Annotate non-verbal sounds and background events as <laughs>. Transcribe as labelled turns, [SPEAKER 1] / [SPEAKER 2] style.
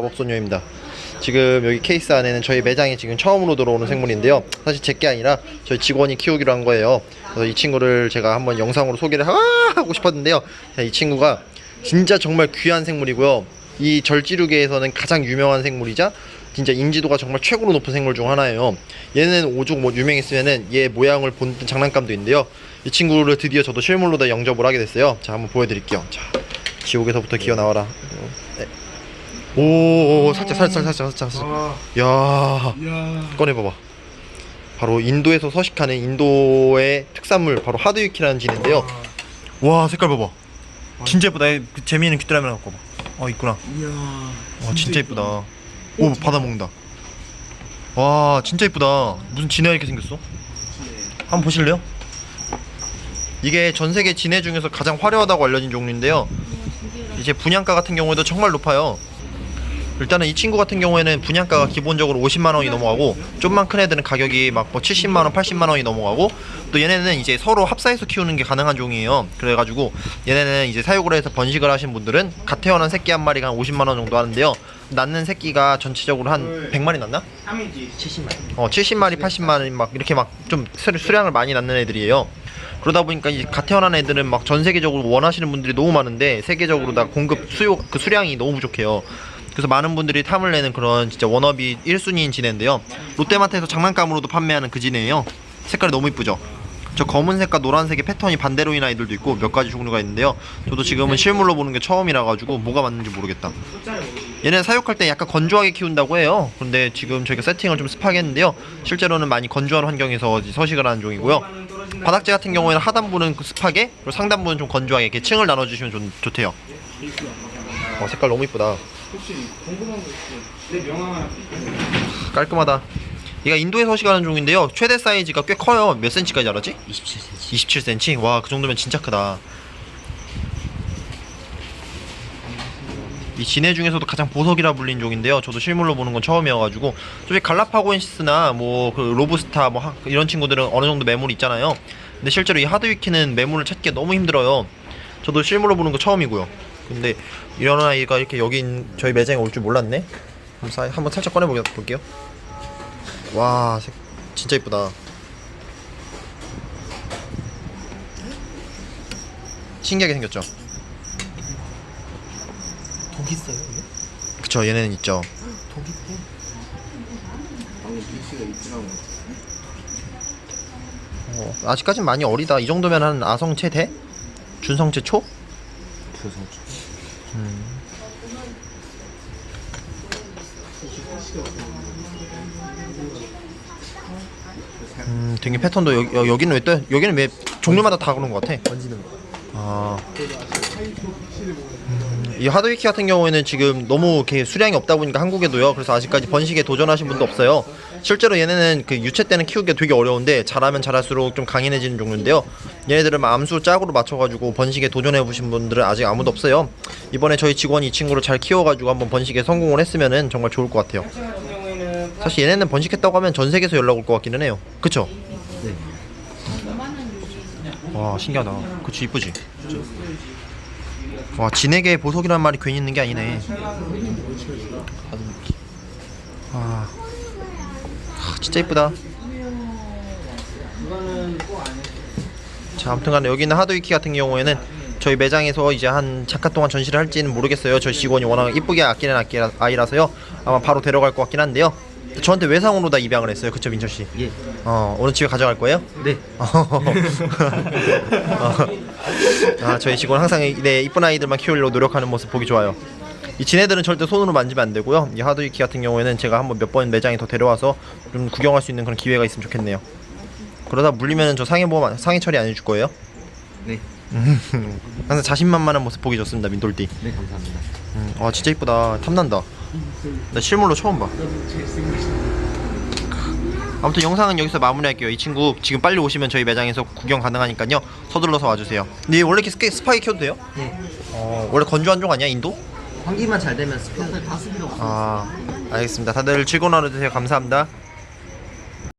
[SPEAKER 1] 마법소녀입니다. 지금 여기 케이스 안에는 저희 매장에 지금 처음으로 들어오는 생물인데요. 사실 제게 아니라 저희 직원이 키우기로 한 거예요. 그래서 이 친구를 제가 한번 영상으로 소개를 하- 하고 싶었는데요. 자, 이 친구가 진짜 정말 귀한 생물이고요. 이 절지류계에서는 가장 유명한 생물이자 진짜 인지도가 정말 최고로 높은 생물 중 하나예요. 얘는 오죽 뭐 유명했으면은 얘 모양을 본 장난감도 있는데요. 이 친구를 드디어 저도 실물로 다 영접을 하게 됐어요. 자, 한번 보여드릴게요. 자, 지옥에서부터 기어 나와라. 네. 오, 살짝, 살짝, 살짝, 살짝, 살짝.
[SPEAKER 2] 아,
[SPEAKER 1] 야,
[SPEAKER 2] 이야.
[SPEAKER 1] 꺼내봐봐. 바로 인도에서 서식하는 인도의 특산물 바로 하드유키라는 진인데요. 와, 색깔 봐봐. 진짜 예쁘다. 그 재미있는 귀뚜라미 갖고 봐. 어, 있구나.
[SPEAKER 2] 이야.
[SPEAKER 1] 와, 진짜 예쁘다. 오, 받아 먹는다. 와, 진짜 예쁘다. 무슨 진해가 이렇게 생겼어? 한번 보실래요? 이게 전 세계 진해 중에서 가장 화려하다고 알려진 종류인데요. 이제 분양가 같은 경우에도 정말 높아요. 일단은 이 친구 같은 경우에는 분양가가 기본적으로 50만 원이 넘어가고 좀만 큰 애들은 가격이 막 뭐 70만 원, 80만 원이 넘어가고 또 얘네는 이제 서로 합사해서 키우는 게 가능한 종이에요. 그래가지고 얘네는 이제 사육을 해서 번식을 하신 분들은 갓 태어난 새끼 한 마리가 한 50만 원 정도 하는데요. 낳는 새끼가 전체적으로 한 100마리 낳나?
[SPEAKER 2] 3인지 70만.
[SPEAKER 1] 어 70마리, 80마리 막 이렇게 막 좀 수량을 많이 낳는 애들이에요. 그러다 보니까 이제 갓 태어난 애들은 막 전 세계적으로 원하시는 분들이 너무 많은데 세계적으로 다 공급 수요 그 수량이 너무 부족해요. 그래서 많은 분들이 탐을 내는 그런 진짜 워너비 1순위인 진해인데요. 롯데마트에서 장난감으로도 판매하는 그 진해예요. 색깔이 너무 이쁘죠. 저 검은색과 노란색의 패턴이 반대로인 아이들도 있고 몇 가지 종류가 있는데요. 저도 지금은 실물로 보는 게 처음이라 가지고 뭐가 맞는지 모르겠다. 얘는 사육할 때 약간 건조하게 키운다고 해요. 근데 지금 저희가 세팅을 좀 습하게 했는데요. 실제로는 많이 건조한 환경에서 서식을 하는 종이고요. 바닥재 같은 경우에는 하단부는 그 습하게 그리고 상단부는 좀 건조하게 이렇게 층을 나눠주시면 좋, 좋대요. 어, 색깔 너무 이쁘다.
[SPEAKER 2] 혹시 궁금한 거 있으면 내 명함 하나
[SPEAKER 1] 깔끔하다. 얘가 인도에 서식하는 종인데요. 최대 사이즈가 꽤 커요. 몇 cm까지 자라지?
[SPEAKER 3] 27cm.
[SPEAKER 1] 27cm? 와, 그 정도면 진짜 크다. 이 진해 중에서도 가장 보석이라 불린 종인데요. 저도 실물로 보는 건 처음이어가지고 솔직히 갈라파고엔시스나 뭐 그 로브스타 뭐 하- 이런 친구들은 어느 정도 매물이 있잖아요. 근데 실제로 이 하드위키는 매물을 찾기 가 너무 힘들어요. 저도 실물로 보는 거 처음이고요. 근데 이런 아이가 이렇게 여기 있는 저희 매장에 올 줄 몰랐네. 한번, 사- 한번 살짝 꺼내 볼게요. 와, 색, 진짜 이쁘다. 신기하게 생겼죠.
[SPEAKER 3] 독 있어요? 이게?
[SPEAKER 1] 그쵸, 얘네는 있죠.
[SPEAKER 3] 독 있대.
[SPEAKER 1] 어, 아직까진 많이 어리다. 이 정도면 한 아성체 대? 준성체 초?
[SPEAKER 3] 조성주.
[SPEAKER 1] 음, 되게 패턴도 여, 여, 여기는 왜 또, 여기는 왜 종류마다 다 그런 것 같아.
[SPEAKER 3] 던지는 거.
[SPEAKER 1] 아. 음, 이 하드위키 같은 경우에는 지금 너무 이렇게 수량이 없다 보니까 한국에도요. 그래서 아직까지 번식에 도전하신 분도 없어요. 실제로 얘네는 그 유체 때는 키우기가 되게 어려운데 잘하면 잘할수록 좀 강인해지는 종류인데요. 얘네들은 막 암수 짝으로 맞춰가지고 번식에 도전해 보신 분들은 아직 아무도 없어요. 이번에 저희 직원이 이 친구를 잘 키워가지고 한번 번식에 성공을 했으면은 정말 좋을 것 같아요. 사실 얘네는 번식했다고 하면 전 세계에서 연락 올 것 같기는 해요. 그쵸?
[SPEAKER 3] 네.
[SPEAKER 1] 와 신기하다. 그치 이쁘지? 와 진에게 보석이란 말이 괜히 있는 게 아니네. 와 하, 진짜 이쁘다. 자 아무튼간에 여기 있는 하드위키 같은 경우에는 저희 매장에서 이제 한 잠깐 동안 전시를 할지는 모르겠어요. 저희 직원이 워낙 이쁘게 아끼는 아이라서요. 아마 바로 데려갈 것 같긴 한데요. 저한테 외상으로 다 입양을 했어요. 그쵸 민철 씨?
[SPEAKER 3] 예.
[SPEAKER 1] 어 오늘 집에 가져갈 거예요?
[SPEAKER 3] 네. <laughs>
[SPEAKER 1] 어. 아 저희 직원 항상 이- 네 이쁜 아이들만 키우려고 노력하는 모습 보기 좋아요. 이 진애들은 절대 손으로 만지면 안 되고요. 이 하드위키 같은 경우에는 제가 한번 몇 번 매장에 더 데려와서 좀 구경할 수 있는 그런 기회가 있으면 좋겠네요. 그러다 물리면 저 상해 보험 안- 상해 처리 안 해줄 거예요?
[SPEAKER 3] 네.
[SPEAKER 1] 항상 자신만만한 모습 보기 좋습니다 민돌띠.
[SPEAKER 3] 네, 감사합니다.
[SPEAKER 1] 음, 와 진짜 이쁘다 탐난다. 나 실물로 처음 봐. 아무튼 영상은 여기서 마무리할게요. 이 친구 지금 빨리 오시면 저희 매장에서 구경 가능하니까요. 서둘러서 와주세요. 얘 원래 이렇게 스케, 스파이 켜도 돼요?
[SPEAKER 3] 예.
[SPEAKER 1] 어, 원래 건조한 종 아니야 인도?
[SPEAKER 3] 환기만 잘 되면 스피드 다 쓰기로.
[SPEAKER 1] 아 알겠습니다. 다들 즐거운 하루 되세요. 감사합니다.